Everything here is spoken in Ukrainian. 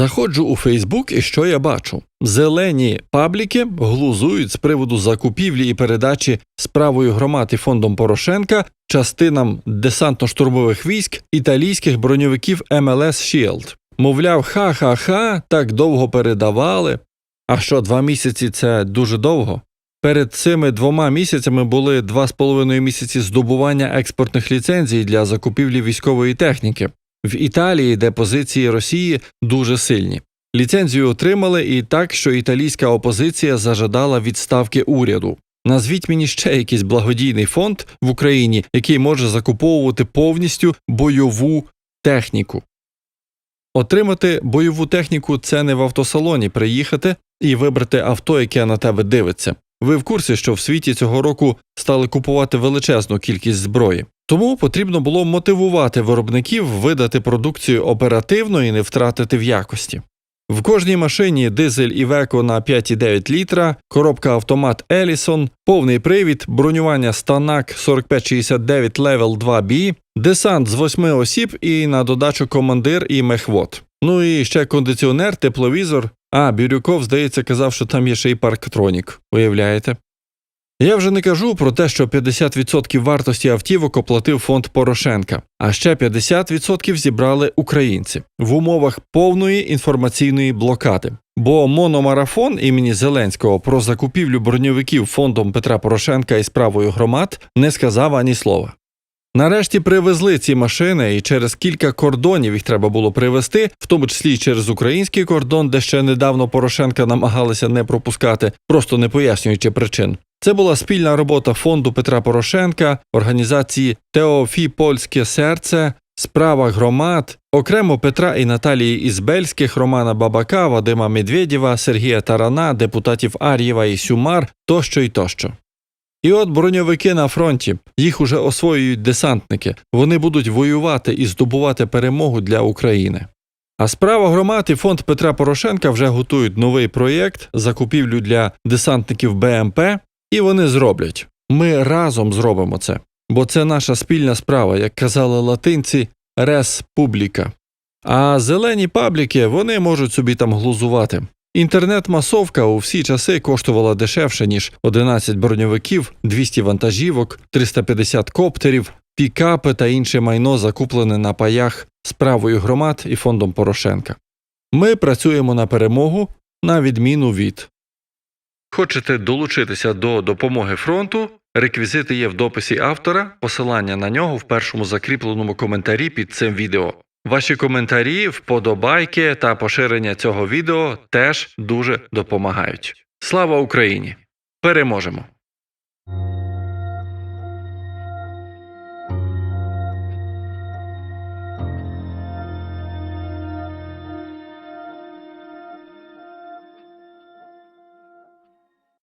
Заходжу у Фейсбук і що я бачу? Зелені пабліки глузують з приводу закупівлі і передачі справою громад і фондом Порошенка частинам десантно-штурмових військ італійських броньовиків МЛС Shield. Мовляв, ха-ха-ха, так довго передавали. А що, два місяці це дуже довго? Перед цими двома місяцями були два з половиною місяці здобування експортних ліцензій для закупівлі військової техніки. В Італії, де позиції Росії дуже сильні. Ліцензію отримали і так, що італійська опозиція зажадала відставки уряду. Назвіть мені ще якийсь благодійний фонд в Україні, який може закуповувати повністю бойову техніку. Отримати бойову техніку це не в автосалоні приїхати і вибрати авто, яке на тебе дивиться. Ви в курсі, що в світі цього року стали купувати величезну кількість зброї. Тому потрібно було мотивувати виробників видати продукцію оперативно і не втратити в якості. В кожній машині дизель Iveco на 5,9 літра, коробка автомат Ellison, повний привід, бронювання Станак 4569 Level 2B, десант з 8 осіб і на додачу командир і мехвод. Ну і ще кондиціонер, тепловізор. А, Бірюков, здається, казав, що там є ще й парктронік. Уявляєте? Я вже не кажу про те, що 50% вартості автівок оплатив фонд Порошенка, а ще 50% зібрали українці в умовах повної інформаційної блокади. Бо мономарафон імені Зеленського про закупівлю броньовиків фондом Петра Порошенка і справою громад не сказав ані слова. Нарешті привезли ці машини, і через кілька кордонів їх треба було привезти, в тому числі й через український кордон, де ще недавно Порошенка намагалися не пропускати, просто не пояснюючи причин. Це була спільна робота фонду Петра Порошенка, організації Теофі Польське серце, справа громад, окремо Петра і Наталії Ізбельських, Романа Бабака, Вадима Медведєва, Сергія Тарана, депутатів Ар'єва і Сюмар тощо й тощо. І от броньовики на фронті, їх уже освоюють десантники. Вони будуть воювати і здобувати перемогу для України. А справа громад і фонд Петра Порошенка вже готують новий проєкт закупівлю для десантників БМП, і вони зроблять. Ми разом зробимо це, бо це наша спільна справа, як казали латинці, рес публіка. А зелені пабліки вони можуть собі там глузувати. Інтернет-масовка у всі часи коштувала дешевше, ніж 11 броньовиків, 200 вантажівок, 350 коптерів, пікапи та інше майно закуплене на паях справою громад і фондом Порошенка. Ми працюємо на перемогу на відміну від. Хочете долучитися до допомоги фронту? Реквізити є в дописі автора, посилання на нього в першому закріпленому коментарі під цим відео. Ваші коментарі, вподобайки та поширення цього відео теж дуже допомагають. Слава Україні! Переможемо!